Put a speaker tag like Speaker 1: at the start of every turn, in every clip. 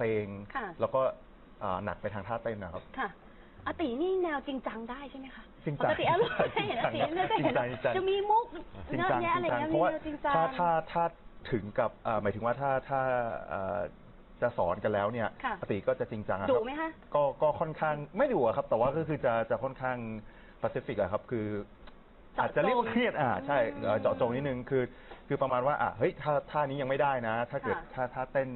Speaker 1: เพลง
Speaker 2: ค่ะ
Speaker 1: แล้วก็อ่าหนักไปทางท่าเต้นนะครับ
Speaker 2: ค่ะอาตินี่แนวจริงจังได้ใช่ไหมคะ
Speaker 1: จริง
Speaker 2: ป
Speaker 1: จัง
Speaker 2: กติอารมณ์ไม่เห็นอาติเนี่ยจะเห็น
Speaker 1: จริงจังจริงจัง
Speaker 2: จะมีมุก
Speaker 1: จริง
Speaker 2: เยอะ
Speaker 1: จัง
Speaker 2: แยะอะไร
Speaker 1: จริงจัง
Speaker 2: เงี้ย
Speaker 1: เพ
Speaker 2: มี
Speaker 1: ราะว่า
Speaker 2: แนวจริงจัง
Speaker 1: ถ้าถ้าถ้าถึงกับอ่าหมายถึงว่าถ้าถ้าอ่าจะสอนกันแล้วเนี่ย
Speaker 2: ค่ะ
Speaker 1: ปกติก็จะจริงจังอะค
Speaker 2: ดุ
Speaker 1: รับ
Speaker 2: ไหมคะ
Speaker 1: ก็ก็ค่อนข้างไม่ดุอะครับ แต่ว่าก็คือจะจะค่อนข้างแปซิฟิกอะครับ คือ
Speaker 2: เจาะจง
Speaker 1: อาจจะเรียกว่าเครียดอ่าใช่เอ่อ
Speaker 2: อืม
Speaker 1: เจาะจงนิดนึงคือ คือประมาณว่าอะเฮ้ยท่าท่านี้ยังไม่ได้นะ ถ้าเกิด
Speaker 2: ค่ะ
Speaker 1: ถ้าถ้าเต้น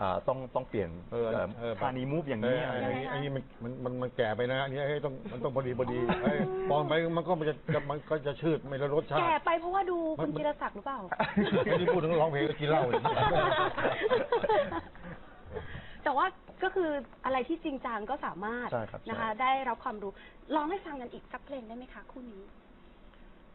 Speaker 1: อ่าต้องต้องเปลี่ยน
Speaker 3: เออ
Speaker 1: เอ่อ
Speaker 3: เออ
Speaker 1: ท่านี้มูฟอย่าง
Speaker 3: เอ
Speaker 1: นี้
Speaker 3: อ
Speaker 1: อะไร
Speaker 3: อัน
Speaker 1: อย่าง
Speaker 3: นี้
Speaker 1: นี้
Speaker 3: อันนี้มันมันมันมันแก่ไปนะอันนี้เอ้ยต้องมันต้องพอดีพอดีเอ้ยปอนไปมันก็มันจะจะมันก็จะชืดไม่ละรสชาติ
Speaker 2: แก่ไปเพราะว่าดู
Speaker 3: มั
Speaker 2: คุ
Speaker 3: น
Speaker 2: ณจิรศักดิ์หรือเปล่า
Speaker 3: ไม่ได้พูดถึงร้องเพลงก็กินเหล้าอีก
Speaker 2: แต่ว่าก็คืออะไรที่จริงจังก็สามารถ
Speaker 1: ใช่ครับใช่
Speaker 2: นะคะได้รับความรู้ ลองให้ฟังกันอีกสักเพลงได้ไหมคะ คู่นี้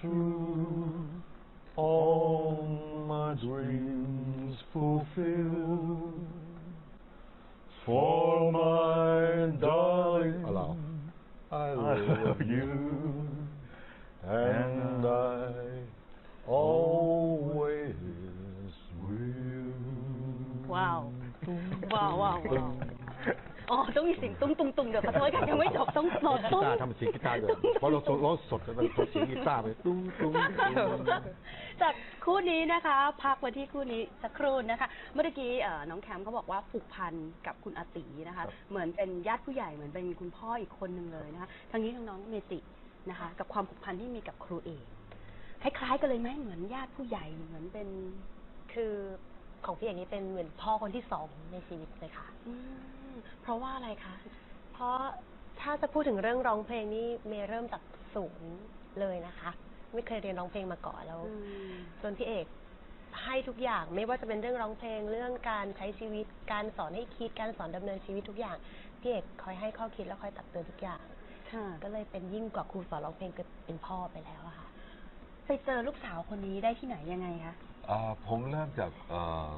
Speaker 1: through, all my dreams fulfilled, For my darling,
Speaker 3: Hello. I love you, and I always will.
Speaker 2: Wow. Wow, wow, wow. อ๋อต้องมีเสียงตุ้งตุ้งตุ้งเดี๋ยวขอโทษค่ะยังไม่จบต้องโหลด
Speaker 3: กี
Speaker 2: ตุ้ง
Speaker 3: ตาร์ทำเสียงกีตาร์ด้วยเพราะเราสดร้องสดแล้วเราเสียงกีตาร์ไปตุ้งตุ้งตุ้ง
Speaker 2: จากคู่นี้นะคะพักมาที่คู่นี้สักครู่นะคะ เมื่อกี้เอ่อน้องแคมเขาบอกว่าผูกพันกับคุณอาตีนะคะเหมือนเป็นญาติผู้ใหญ่เหมือนเป็นคุณพ่ออีกคนหนึ่งเลยนะคะทางนี้ทางน้องเมจินะคะ กับความผูกพันที่มีกับครูเอกคล้ายๆกันเลยไหมเหมือนญาติผู้ใหญ่เหมือนเป็น
Speaker 4: คือ ของพี่เอกนี่เป็นเหมือนพ่อคนที่สองในชีวิตเลยค่ะ
Speaker 2: อืมเพราะว่าอะไรคะ
Speaker 4: เพราะถ้าจะพูดถึงเรื่องร้องเพลงนี่เมย์เริ่มจากศูนย์เลยนะคะ ไม่เคยเรียนร้องเพลงมาก่อนแล้ว
Speaker 2: อืม
Speaker 4: จนพี่เอกให้ทุกอย่างไม่ว่าจะเป็นเรื่องร้องเพลงเรื่องการใช้ชีวิต การสอนให้คิดการสอนดำเนินชีวิตทุกอย่างพี่เอกคอยให้ข้อคิดแล้วคอยตักเตือนทุกอย่าง
Speaker 2: ค่ะ
Speaker 4: ก็เลยเป็นยิ่งกว่าครูสอนร้องเพลงก็เป็นพ่อไปแล้วอะค่ะ
Speaker 2: ไปเจอลูกสาวคนนี้ได้ที่ไหนยังไงคะ
Speaker 5: เอ่อผมเริ่มจากเอ่อ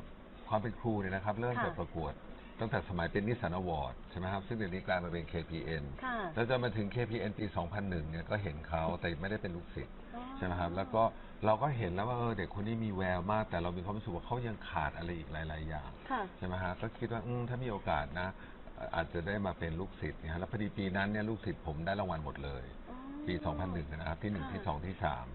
Speaker 5: ความเป็นครูเนี่ยนะครับ เริ่ม
Speaker 2: ค่ะ
Speaker 5: จากประกวด ตั้งแต่สมัยเป็นนิสสันอวอร์ดใช่ไหมครับ ซึ่งเดี๋ยวนี้กลายมาเป็น KPN
Speaker 2: ค่ะ
Speaker 5: แล้วจนมาถึง KPN ปี 2001 เนี่ยก็เห็นเขาแต่ไม่ได้เป็นลูกศิษย์
Speaker 2: อ๋อ
Speaker 5: ใช่ไหมครับ แล้วก็เราก็เห็นแล้วว่าเออเด็กคนนี้มีแววมาก แต่เรามีความรู้สึกว่าเขายังขาดอะไรอีกหลาย ๆ อย่าง
Speaker 2: ค่ะ
Speaker 5: ใช่ไหมฮะก็คิดว่าอืมถ้ามีโอกาสนะเอ่ออาจจะได้มาเป็นลูกศิษย์เนี่ยฮะแล้วพอดีปีนั้นเนี่ยลูกศิษย์ผมได้รางวัลหมดเลย
Speaker 2: อ๋อ
Speaker 5: ปี 2001 นะครับ ที่หนึ่ง
Speaker 2: ค่ะ
Speaker 5: ที่สองที่สาม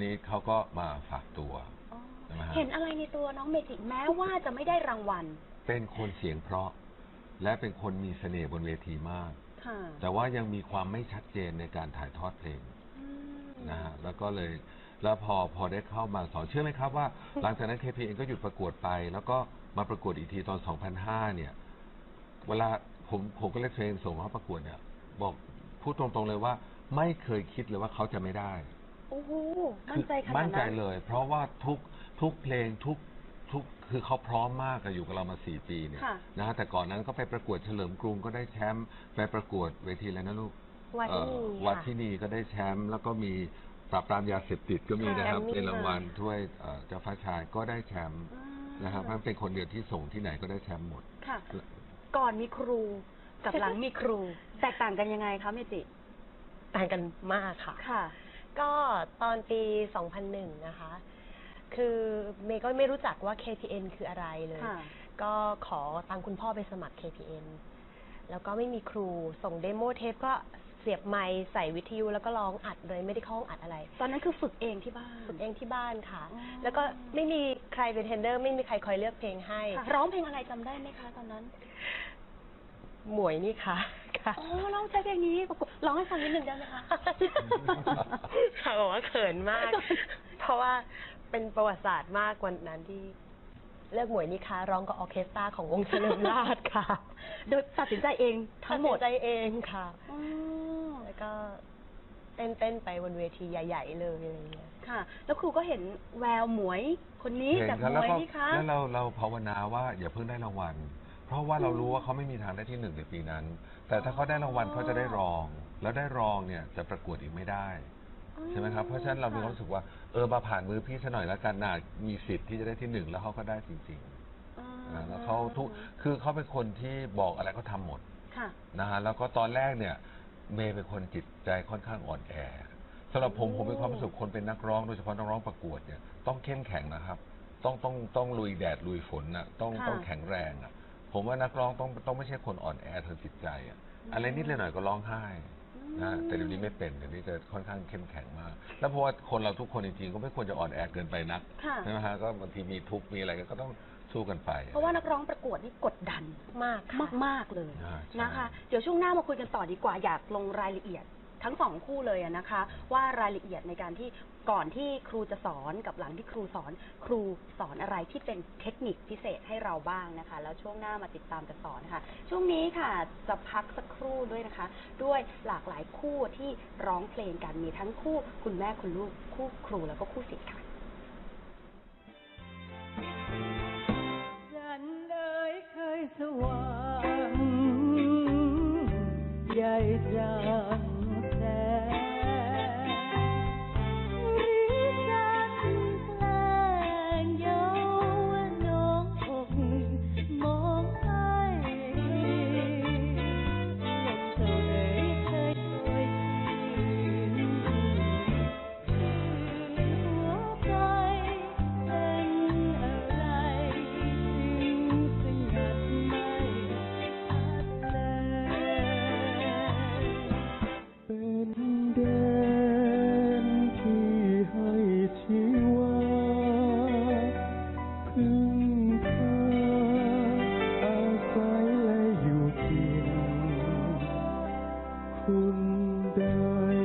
Speaker 5: นี่เขาก็มาฝากตัว
Speaker 2: อ๋อ
Speaker 5: ใช่ไหมฮะ
Speaker 2: เห็นอะไรในตัวน้องเมจิแม้ว่าจะไม่ได้รางวัล
Speaker 5: เป็นคนเสียงเพราะ และเป็นคนมีเสน่ห์บนเวทีมาก
Speaker 2: ค่ะ
Speaker 5: แต่ว่ายังมีความไม่ชัดเจนในการถ่ายทอดเพลง
Speaker 2: อืม
Speaker 5: นะฮะแล้วก็เลยแล้วพอพอได้เข้ามาสอนเชื่อไหมครับว่า หลังจากนั้น KPN ก็หยุดประกวดไป แล้วก็มาประกวดอีกทีตอน 2005 เนี่ย เวลาผมผมก็เลยเทรนส่งเขาประกวดเนี่ย บอกพูดตรงๆเลยว่า ไม่เคยคิดเลยว่าเขาจะไม่ได้
Speaker 2: โอ้โหมั่นใจขนาดนั้น
Speaker 5: มั่นใจเลย เพราะว่าทุกทุกเพลงทุกทุกคือเขาพร้อมมากอะอยู่กับเรามาสี่ปีเนี่ย
Speaker 2: ค่ะ
Speaker 5: นะฮะแต่ก่อนนั้นก็ไปประกวดเฉลิมกรุงก็ได้แชมป์ไปประกวดเวทีอะไรนะลูก
Speaker 4: วัดที่นี่
Speaker 5: เอ่อ
Speaker 4: ค่ะ
Speaker 5: วัดที่นี่ก็ได้แชมป์แล้วก็มีปราบปรามยาเสพติดก็มีนะครับ
Speaker 4: ค่ะ
Speaker 5: เป็นรางวัลถ้วยเอ่อเจ้าฟ้าชายก็ได้แชมป์
Speaker 2: อ่า
Speaker 5: นะครับเพราะฉะนั้นเป็นคนเดียวที่ส่งที่ไหนก็ได้แชมป์หมด
Speaker 2: ค่ะ ก่อนมีครูกับหลังมีครู แตกต่างกันยังไงคะเมจิ
Speaker 4: ต่างกันมากค่ะ
Speaker 2: ค่ะ
Speaker 4: ก็ตอนปี 2001 นะคะ คือเมย์ก็ไม่รู้จักว่า KPN คืออะไรเลย
Speaker 2: ค่ะ
Speaker 4: ก็ขอตังคุณพ่อไปสมัคร KPN แล้วก็ไม่มีครูส่งเดโมเทปก็เสียบไมค์ใส่วิทยุแล้วก็ร้องอัดเลยไม่ได้เข้าห้องอัดอะไร
Speaker 2: ตอนนั้นคือฝึกเองที่บ้าน
Speaker 4: ฝึกเองที่บ้านค่ะ
Speaker 2: อ๋อ
Speaker 4: แล้วก็ไม่มีใครเป็นเทรนเดอร์ ไม่มีใครคอยเลือกเพลงให้
Speaker 2: ค่ะร้องเพลงอะไรจำได้ไหมคะ ตอนนั้น
Speaker 4: หมวยนี่ค่ะ ค่ะ
Speaker 2: อ๋อร้องใช้เพลงนี้ประกวดร้องให้ฟังนิดหนึ่งได้ไหมคะ
Speaker 4: ค่ะบอกว่าเขินมาก เพราะว่าเป็นประวัติศาสตร์มากกว่านั้นที่เลือกหมวยนี่ค่ะร้องกับออร์เคสตราของวงเฉลิมราชค่ะ
Speaker 2: โดยตัดสินใจเองทั้งหมด
Speaker 4: ตัดสินใจเองค่ะ
Speaker 2: อ๋อ
Speaker 4: แล้วก็เต้นเต้นๆไปบนเวทีใหญ่ ๆ เลยอะไรเงี้ย
Speaker 2: ค่ะ แล้วครูก็เห็นแววหมวยคนนี้
Speaker 5: เห็น
Speaker 2: จาก
Speaker 5: ครับ
Speaker 2: หม
Speaker 5: แล้ว
Speaker 2: วย
Speaker 5: ก็
Speaker 2: นี่คะ
Speaker 5: แล้วเราเราภาวนาว่าอย่าเพิ่งได้รางวัล เพราะว่าเรารู้ว่าเขาไม่มีทางได้ที่หนึ่งในปีนั้น แต่ถ้าเขาได้รางวัลเขาจะได้รอง แล้วได้รองเนี่ยจะประกวดอีกไม่ได้ ใช่ไหมครับ เพราะฉะนั้นเรามีความรู้สึกว่าเออมาผ่านมือพี่ซะหน่อยแล้วกันนะมีสิทธิ์ที่จะได้ที่หนึ่งแล้วเขาก็ได้จริงๆอ่าแล้วเขาทุกคือเขาเป็นคนที่บอกอะไรก็ทำหมด
Speaker 2: ค่ะ
Speaker 5: นะฮะแล้วก็ตอนแรกเนี่ย เมย์เป็นคนจิตใจค่อนข้างอ่อนแอสำหรับผม
Speaker 2: โอ้
Speaker 5: ผมมีความรู้สึกคนเป็นนักร้องโดยเฉพาะนักร้องประกวดเนี่ยต้องเข้มแข็งนะครับ ต้องต้องต้องลุยแดดลุยฝนน่ะต้อง
Speaker 2: ค่ะ
Speaker 5: ต้องแข็งแรงอะ ผมว่านักร้องต้องต้องไม่ใช่คนอ่อนแอทางจิตใจอะอะไรนิดเลยหน่อยก็ร้องไห้นะฮะแต่เดี๋ยวนี้ไม่เป็นเดี๋ยวนี้จะค่อนข้างเข้มแข็งมาก แล้วเพราะว่าคนเราทุกคนจริงๆก็ไม่ควรจะอ่อนแอเกินไปนัก
Speaker 2: ค่ะ
Speaker 5: ใช่ไหมฮะก็บางทีมีทุกข์มีอะไรก็ต้องสู้กันไป
Speaker 2: เพราะว่านักร้องประกวดนี่กดดัน
Speaker 4: มากค่ะ
Speaker 2: มากมาก ๆ เลย
Speaker 5: อ่าใช่
Speaker 2: นะคะ เดี๋ยวช่วงหน้ามาคุยกันต่อดีกว่าอยากลงรายละเอียด ทั้งสองคู่เลยนะคะ ว่ารายละเอียดในการที่ก่อนที่ครูจะสอนกับหลังที่ครูสอน ครูสอนอะไรที่เป็นเทคนิคพิเศษให้เราบ้างนะคะ แล้วช่วงหน้ามาติดตามกันต่อนะคะ ช่วงนี้ค่ะจะพักสักครู่ด้วยนะคะ ด้วยหลากหลายคู่ที่ร้องเพลงกันมีทั้งคู่คุณแม่คุณลูกคู่ครูแล้วก็คู่ศิษย์ค่ะ
Speaker 6: ฉันเลยเคยสว่างใหญ่จัง
Speaker 7: muôn đời.